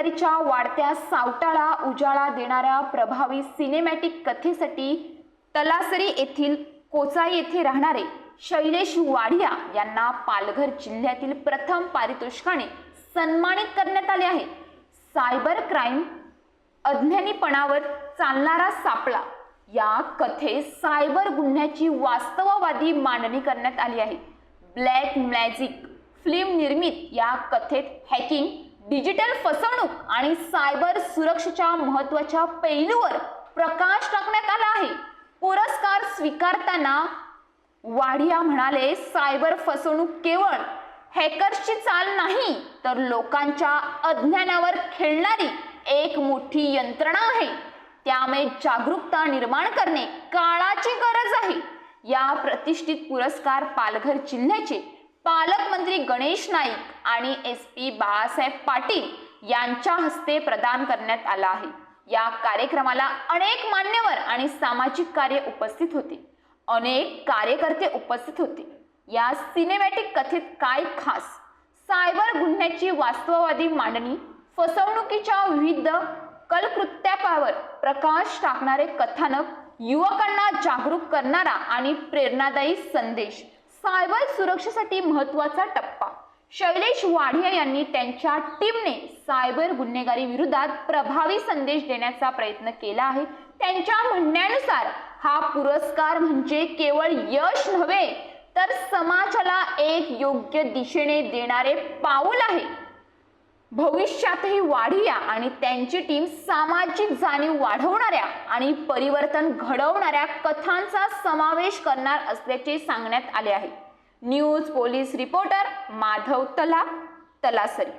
गुन्हेगारीच्या वाढत्या सावटाला उजाळा देणाऱ्या प्रभावी सिनेमॅटिक कथेसाठी तलासरी येथील कोचाई येथे राहणारे शैलेश वाडिया यांना पालघर जिल्ह्यातील प्रथम पारितोषिकाने सन्मानित करण्यात आले आहे. सायबर क्राईम अज्ञानीपणावर चालणारा सापळा या कथेत सायबर गुन्ह्याची वास्तववादी मांडणी करण्यात आली आहे. ब्लॅक मॅजिक फिल्म निर्मित या कथेत हॅकिंग डिजिटल फसवणूक आणि सायबर सुरक्षेच्या महत्त्वाच्या पैलूवर प्रकाश टाकण्यात आला आहे. पुरस्कार स्वीकारताना वाढिया म्हणाले सायबर फसवणूक केवळ हॅकर्सची चाल नाही तर लोकांच्या अज्ञानावर खेळणारी एक मोठी यंत्रणा आहे. त्यामुळे जागरूकता निर्माण करणे काळाची गरज आहे. या प्रतिष्ठित पुरस्कार पालघर जिल्ह्याचे पालकमंत्री गणेश नाईक आणि एस पी बाळासाहेब पाटील यांच्या हस्ते प्रदान करण्यात आला आहे. या कार्यक्रमाला अनेक मान्यवर आणि सामाजिक कार्य उपस्थित होते. अनेक कार्यकर्ते उपस्थित होते. या सिनेमॅटिक कथेत काय खास? सायबर गुन्ह्याची वास्तववादी मांडणी फसवणुकीच्या विविध कलकृत्यापावर प्रकाश टाकणारे कथानक युवकांना जागरूक करणारा आणि प्रेरणादायी संदेश सायबर सुरक्षेसाठी महत्त्वाचा टप्पा. शैलेश वाढिया यांनी त्यांच्या टीमने सायबर गुन्हेगारी विरोधात प्रभावी संदेश देण्याचा प्रयत्न केला आहे. त्यांच्या म्हणण्यानुसार हा पुरस्कार म्हणजे केवळ यश नव्हे तर समाजाला एक योग्य दिशेने देणारे पाऊल आहे. भविष्यातही वाढिया आणि त्यांची टीम सामाजिक जाणीव वाढवणाऱ्या आणि परिवर्तन घडवणाऱ्या कथांचा समावेश करणार असल्याचे सांगण्यात आले आहे. न्यूज पोलीस रिपोर्टर माधव तला तलासरी.